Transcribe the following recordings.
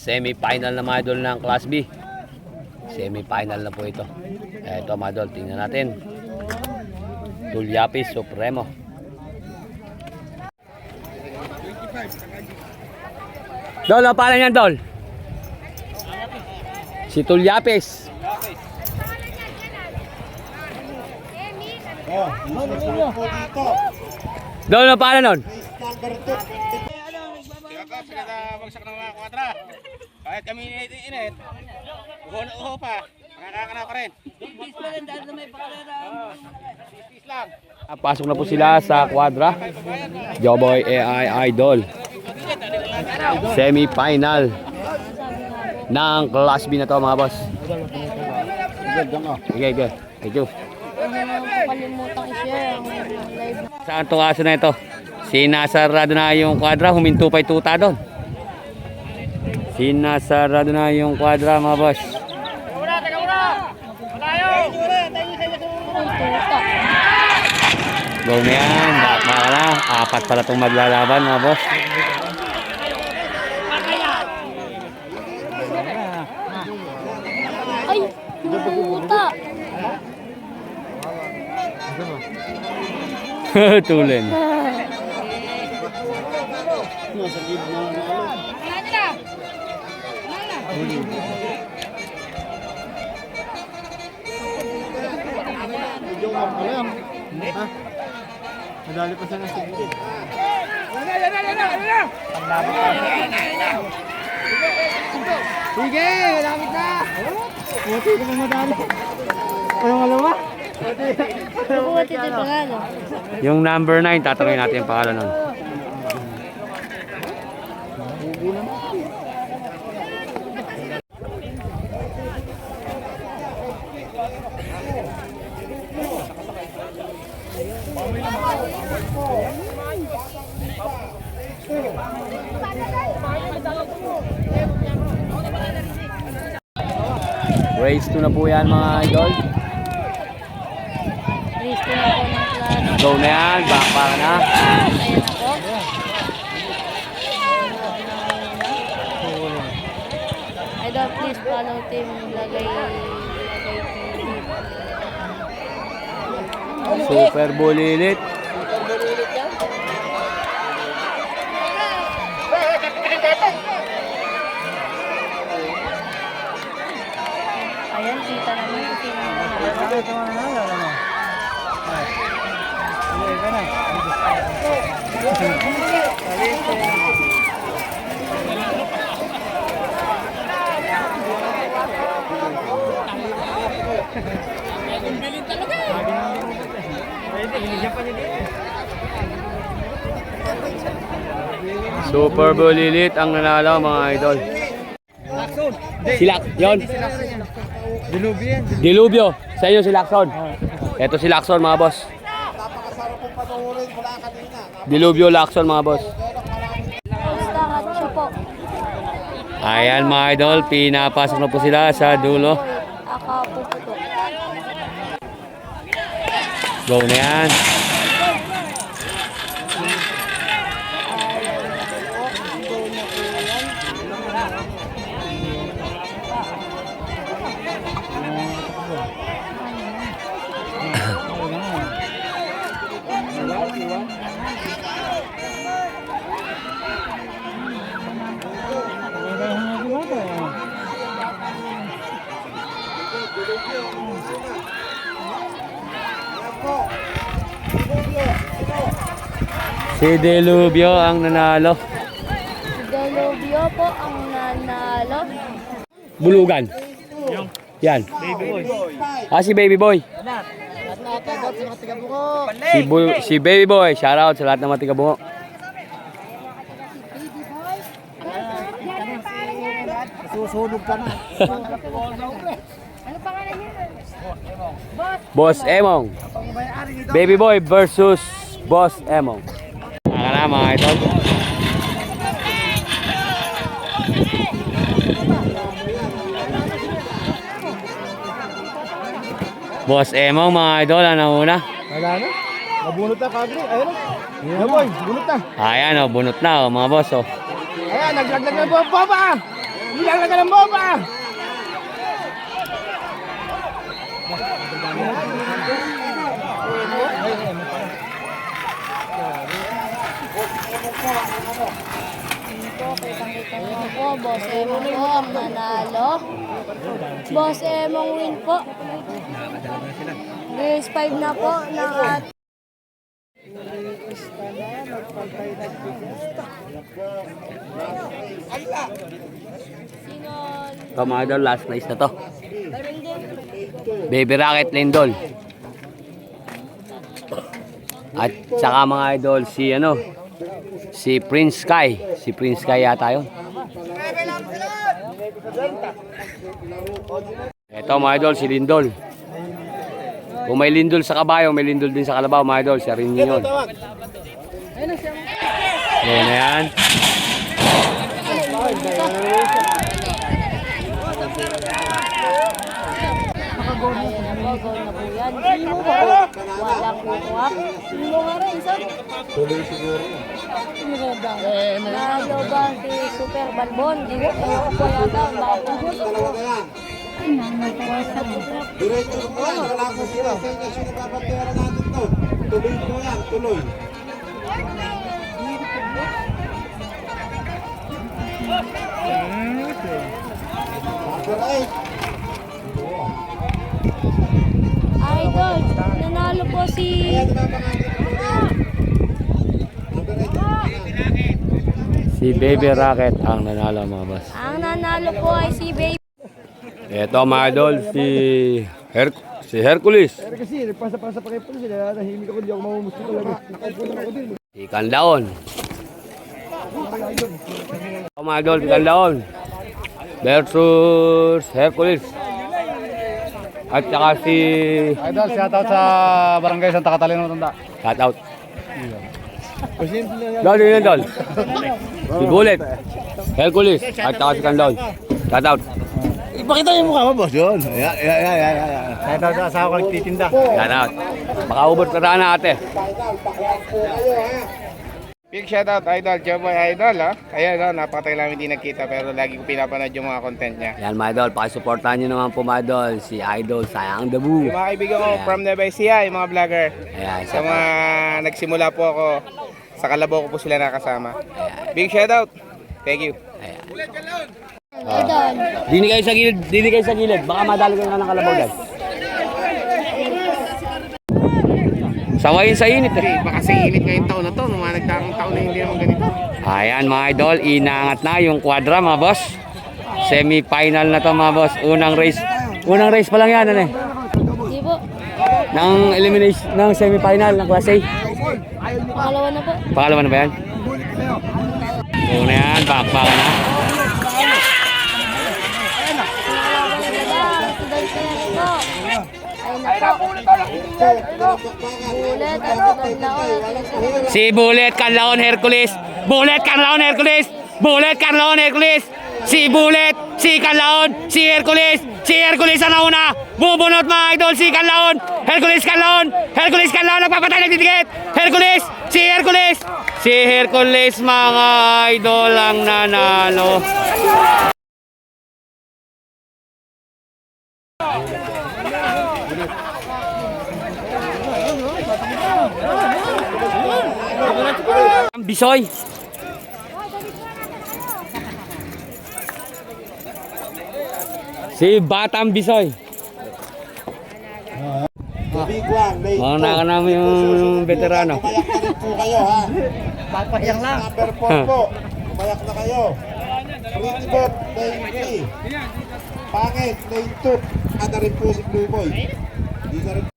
semi-final na mga idol ng Class B. Semi-final na po ito. Ito mga idol, tingnan natin. Tulyapis Supremo. Dol, ang pangalan niyan, Dol? Si Tulyapis. Dol, ang pangalan nun? Kaya ka, pinagabagsak ng mga kwatra. Kahit kami init-init, uho na uho pa. Makakakanaw ka rin. Oo, Peace lang. Ah, Pasok na po sila sa kwadra. Joboy AI Idol. Semi-final ng Class B na to mga boss. Sige, sige. Thank you. Na. Saan itong aso na ito? Sinasarado na yung kwadra, huminto pa yung tuta doon. Sinasarado na yung kwadra mga boss. Go na yan, bakma ka na. Apat pala itong maglalaban mga boss. Ay! Puta! Tulen. Nadali pa siya ng sigit. Sige, malapit na! Buti ko pa madali. Ano nga lawa? Buti ito pangalan. Yung number 9, tatanungin natin yung pangalan nun. Race 2 na po yan mga idol. Ko na po ng klaro. Go na yan, bakpa ka na. Ayan po. Idol, please follow team Lagay Lagay. Super bulilit. Ayan, kita naman kung sino ang nanalo. Ito nga nanalo, ano? Ay. Sige, ka na. Super bulilit ang nanalo mga idol. Silak, yon. Dilubi yan. Dilubyo. Sa iyo si Lacson. Ito si Lacson mga boss. Dilubyo Lacson mga boss. Ayan mga idol, pinapasok na po sila sa dulo. Go na yan. Si Delubio ang nanalo. Si Delubio po ang nanalo. Bulugan. Yan. Ah, si Baby Boy. Si, Bu- si Baby Boy. Shout out sa lahat ng mga tiga-bungo. Susunog ka na. Ano pangalan niya? Boss Emong. Baby Boy versus Boss Emong. Taka na mga idol. Boss Emong mga idol, ano una? Wala na. Nabunot na kagri. Ayun na. Ayan boy, bunot na. Ayan o, bunot na o mga boss o. Ayan, naglaglag ng bomba. Nilalaglag ng bomba. Kitang-kita po. Boss Emong po ang nanalo. Boss Emong win po. Race 5 na po ng at. Ito mga idol, last place na to. Baby Rocket Lindol. At saka mga idol, si ano, si Prince Sky. Si Prince Sky yata yun. Ito mga idol, si Lindol. Kung may lindol sa kabayo, may lindol din sa kalabaw mga idol. Siya rin yun. Yan na yan. Ayan na po yan. Walang kukuha. Sino nga rin? Tuloy siguro. Nalo ba si Super Balbon? Di ko ewan ko yata. Baka po. Diretso ko yan, wala ko sila sa inyo sinipapatera natin to. Tuloy ko yan, tuloy. Idol, nanalo po si... Si Baby Rocket ang nanalo mga boss. Ang nanalo po ay si Baby. Ito mga idol, si, Her si Hercules. Pero kasi, nagpasa-pasa pa kayo po sila. Nahimik ako, hindi ako mamumusto talaga. Nakaupo lang ako din. Si Kandaon. Ito mga idol, si Kandaon. Versus Hercules. At saka si... Idol, shout out sa barangay Santa Catalina Matanda. Shout out. Dali yun, Dol. Si Bullet. Hercules. At saka si Kandaon. Shout out. Ipakita niyo mukha mo, boss. Yun. Ayan, ayan, ayan. Shout out sa asawa ko nagtitinda. Shout out. Makaubot ka sana ate. Big shoutout Idol, Joboy Idol ha. Ayan no, napakatagal namin hindi nagkita pero lagi ko pinapanood yung mga content niya. Yan mga idol, pakisuportahan nyo naman po mga idol. Si Idol Sayang Dabu. Yung mga kaibigan ko from Nueva Ecija, yung mga vlogger. Ayan, Sa mga nagsimula po ako, sa Kalabaw ko po sila nakasama. Big shoutout. Thank you. Ayan. Idol. Dini kayo sa gilid, dini kayo sa gilid. Baka madali kayo ng kalabaw guys. Sawayin sa init eh. Baka sa init ngayong taon na to, nung mga nagdaang taon na hindi naman ganito. Ayan mga idol, inangat na yung quadra mga boss. Semi-final na to mga boss. Unang race. Unang race pa lang yan ano eh. Di po. Ng elimination, ng semi-final ng class A. Pangalawa na po. Pangalawa na ba yan? Una yan, bakbakan na. Si Bullet Canlaon Hercules. Bullet Canlaon Hercules. Bullet Canlaon Hercules. Si Bullet, si Canlaon, si Hercules. Si Hercules ang nauna. Bubunot mga idol si Canlaon. Hercules Canlaon. Hercules Canlaon nagpapatay nagdidikit. Hercules, si Hercules. Si Hercules mga idol ang nanalo. Bisoy. Si Batang Bisoy. Big one, lane Mauna two. ka namin yung veterano. Kumayak po kayo ha. Papadyang lang. Number 4 po. Kumayak na kayo. Richbot, lane 3. Pangit, lane 2. Ano rin po si Blue Boy.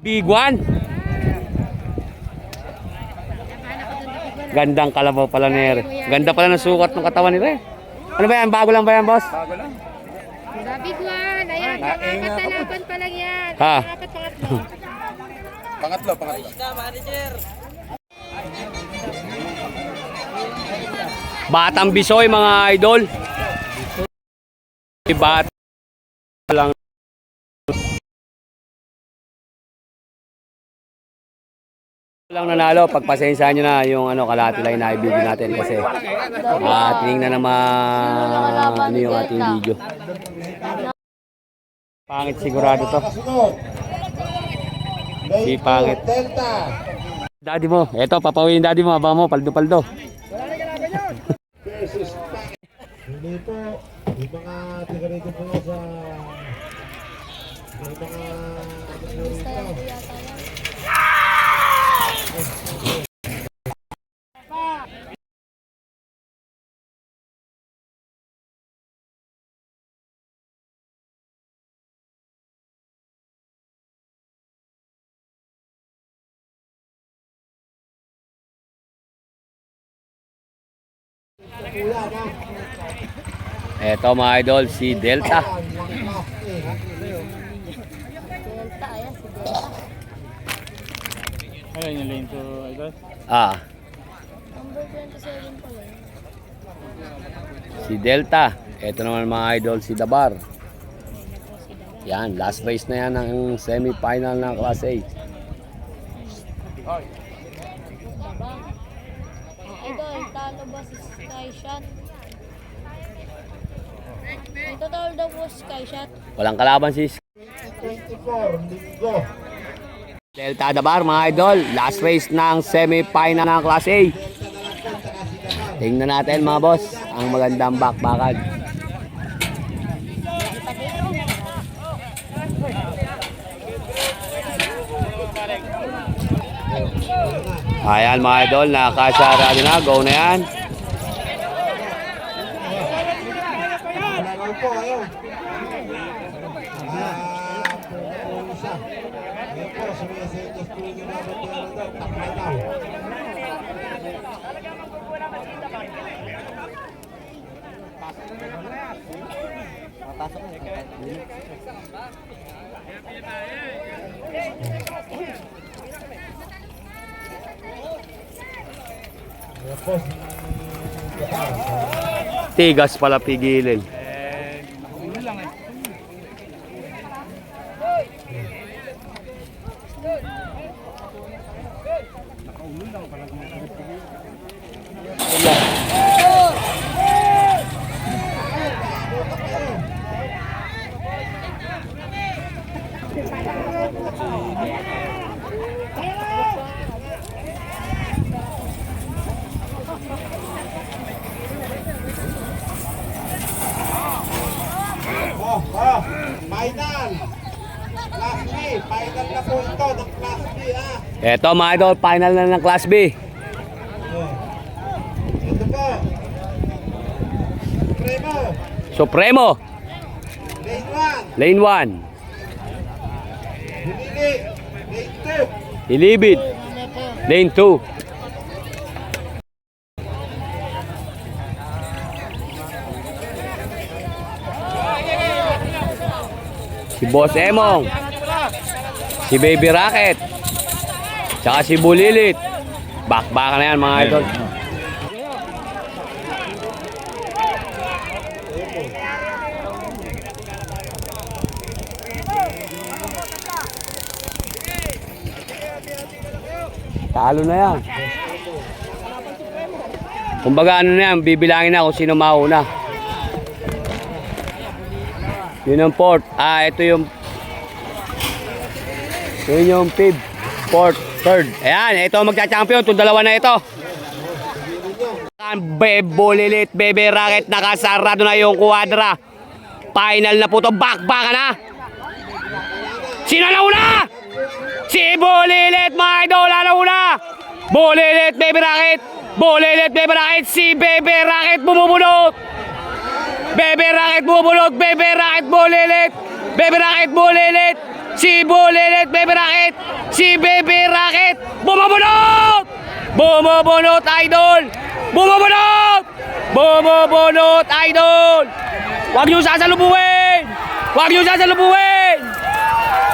Big one. Gandang kalabaw pala ni Ere. Ganda pala ng sukat ng katawan nila eh. Ano ba yan? Bago lang ba yan, boss? Big one. Ayan, pangapat na laban pa lang yan. Ha? Pangapat, pangatlo. Pangatlo, pangatlo. Batang Bisoy, mga idol. Bat lang. Lang nanalo, pagpasensyahan nyo na yung ano kalati lang na video natin kasi ah tingnan naman ano yung ating video. Pangit sigurado to. Si 2, Pangit. Daddy mo, eto papawin daddy mo, abang mo, paldo-paldo. Hindi po. Yung mga tiga po sa... Yung mga... Ano po rito. Kuya, no? Eto mga idol, si Delta. Delta, ayan si Delta. Ayun yung lane to idol. Ah, Number 27 pala si Delta. Eto naman mga idol, si Dabar. Yan, last race na yan ng semi-final ng Class A. Ah, idol, talo ba si Sky Shot? Ang total daw po Sky Shot. Walang kalaban si 24, linggo. Delta Dabar mga idol. Last race ng semi-final ng Class A. Tingnan natin mga boss, ang magandang bakbakan. Ayan mga idol, nakasarado na, go na yan. Laro po, ayun. Ah, puro isa. Ayun po, sumisenyas po yung mga batero daw. Takla daw. Ayun po, si- Tigas pala pigilin. Final. Class B, final na po ito ng Class B ha. Eto mga idol, final na ng Class B. Ito po. Primo, Supremo, lane 1, lane 1. Humili, lane 2, Ilibid, lane 2. Si Boss Emong. Si Baby Rocket. Tsaka si Bulilit. Bakbakan na yan mga idol. Talo na yan. Kumbaga ano na yan, bibilangin na kung sino mauna. Yun ang fourth. Ah, ito yung... Yun yung fifth, fourth, third. Ayan, ito ang magcha-champion. Itong dalawa na ito. Ang Bebo Lilit, Bebe Rocket, nakasarado na yung kuwadra. Final na po to. Back, back na. Sino na una? Si Bulilit, mga idol, ano una? Bulilit, Baby Rocket. Bulilit, Baby Rocket. Si Baby Rocket bumubunot. Baby Rocket bumubunot. Baby Rocket, Bulilit. Baby Rocket, Bulilit. Si Bulilit, Baby Rocket. Si Baby Rocket bumubunot. Bumubunot, idol. Bumubunot. Bumubunot, idol. Huwag niyo sasalubungin. Huwag niyo sasalubungin.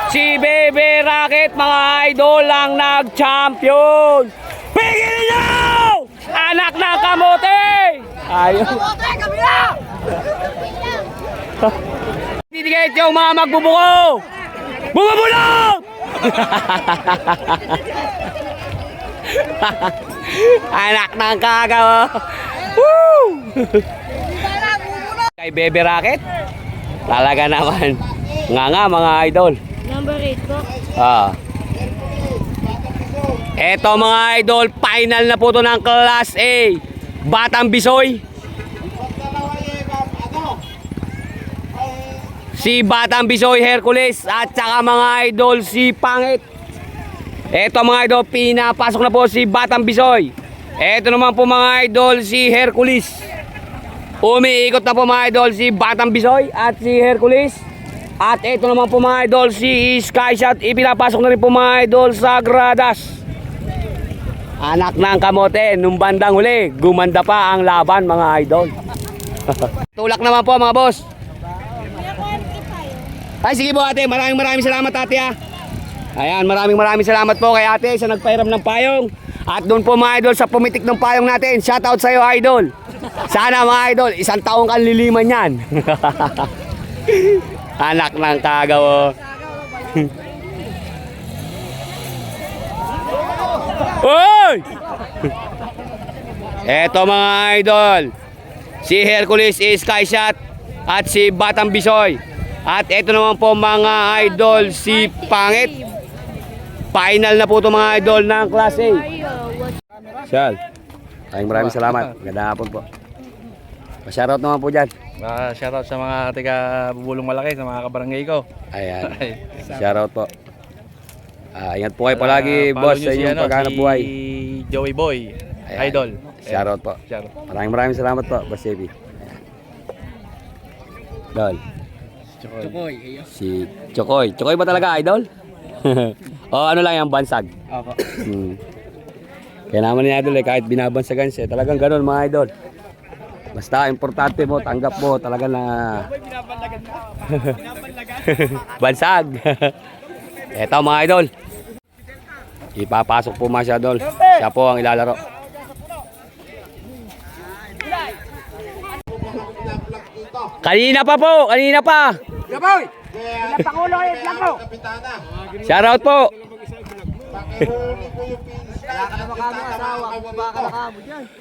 Si Bebe Rocket, mga idol ang nag-champion. Pigilin niyo! Anak ng kamote! Ayun. Titigit yung mga magbubuko! Bumubulog! Anak ng kagaw. Woo! Kay Bebe Rocket? Talaga naman. Nga nga mga idol. Number 8 po. Ah. Eto mga idol, final na po to ng Class A. Batang Bisoy. Si Batang Bisoy Hercules at saka mga idol si Pangit. Eto mga idol, pinapasok na po si Batang Bisoy. Eto naman po mga idol si Hercules. Umiikot na po mga idol si Batang Bisoy at si Hercules. At ito naman po mga idol si Skyshot. Ipinapasok na rin po mga idol sa gradas. Anak ng kamote, nung bandang huli, gumanda pa ang laban mga idol. Tulak naman po mga boss. Ay sige po ate, maraming maraming salamat ate ha. Ayan, maraming maraming salamat po kay ate sa nagpairam ng payong. At doon po mga idol sa pumitik ng payong natin, shout out sa iyo idol. Sana mga idol, isang taong kang liliman yan. Anak ng kagaw. Hoy! Eto mga idol. Si Hercules is Skyshot at si Batang Bisoy. At eto naman po mga idol si Pangit. Final na po ito mga idol ng Class A. Siyal. Maraming maraming salamat. Ganda hapon po. Pa-shoutout naman po dyan. Uh, shoutout sa mga taga Bubulong Malaki, sa mga kabarangay ko. Ayan. Shoutout po. Ah, ingat po kayo palagi, boss, sa si, inyong ano, paghanap si buhay. Joey Boy, Ayan. idol. Shoutout po. Shoutout. Maraming maraming salamat po, Boss JB. Dol. Chokoy. Si Chokoy. Chokoy ba talaga, idol? o ano lang yung bansag? Ako. Hmm. Kaya naman ni idol eh, kahit binabansagan siya, talagang ganun mga idol. Basta importante mo, tanggap mo, talaga na... Bansag. Eto mga idol. Ipapasok po mga siya, idol. Siya po ang ilalaro. Kanina pa po, kanina pa. Kapitana, Shoutout po. pakihuli po yung finish line. At yung asawa, kababa ka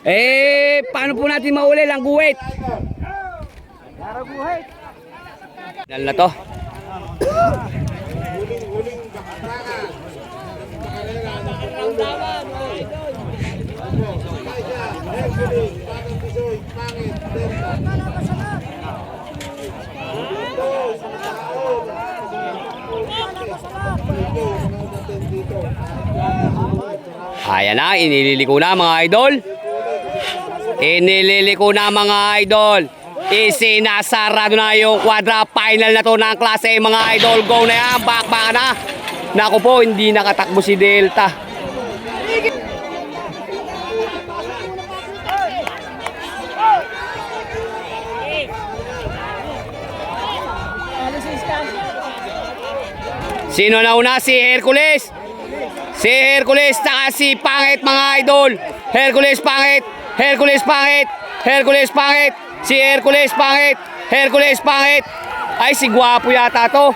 Eh, paano po natin mauli lang guwit? Dal na to. Ayan na, inililiko na mga idol. Inililiko na mga idol. Isinasarado na yung quadra final na to ng klase mga idol. Go na yan, bakbaka na. Naku po, hindi nakatakbo si Delta. Sino na una? Si Hercules. Si Hercules saka si Pangit mga idol. Hercules Pangit. Hercules Pangit. Hercules Pangit. Si Hercules Pangit. Hercules Pangit. Ay si Gwapo yata to.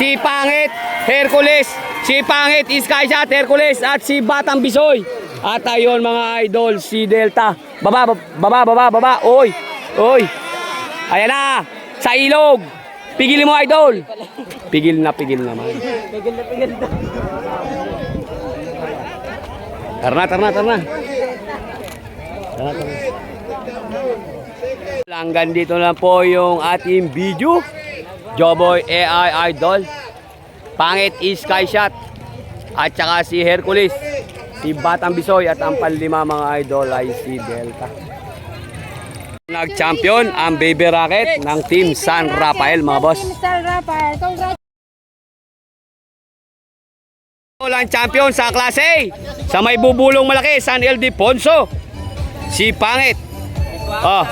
Si Pangit. Hercules. Si Pangit is Skyshot. Hercules at si Batang Bisoy. At ayun mga idol si Delta. Baba, baba, baba, baba. Oy. Oy. Ayan na. Sa ilog. Pigilin mo idol. Pigil na pigil naman. Tarna, tarna, tarna. Tarna, tarna. Langgan dito na po yung ating video. Joboy AI Idol. Pangit is Sky Shot. at saka si Hercules, si Batang Bisoy at ang panlima mga idol ay si Delta. Nag-champion ang Baby Rocket ng Team San Rafael mga boss. Team San Rafael, congrats. Walang champion sa klase. Sa may bubulong malaki, San Ildefonso. Si Pangit. Oh,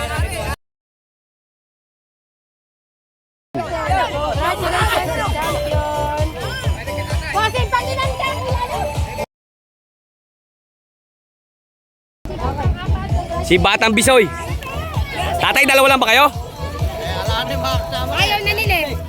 si Batang Bisoy. Tatay, dalawa lang ba kayo? Ayaw na nila eh.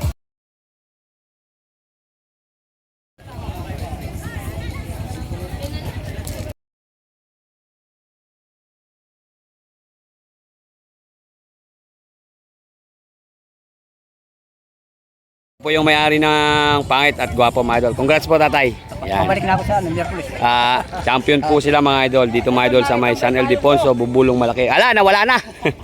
po yung may-ari ng pangit at gwapo mga idol. Congrats po tatay. Yan. Balik na ako sa ano, Miyerkules. Ah, champion po sila mga idol. Dito mga idol sa may San Ildefonso, bubulong malaki. Ala, nawala na.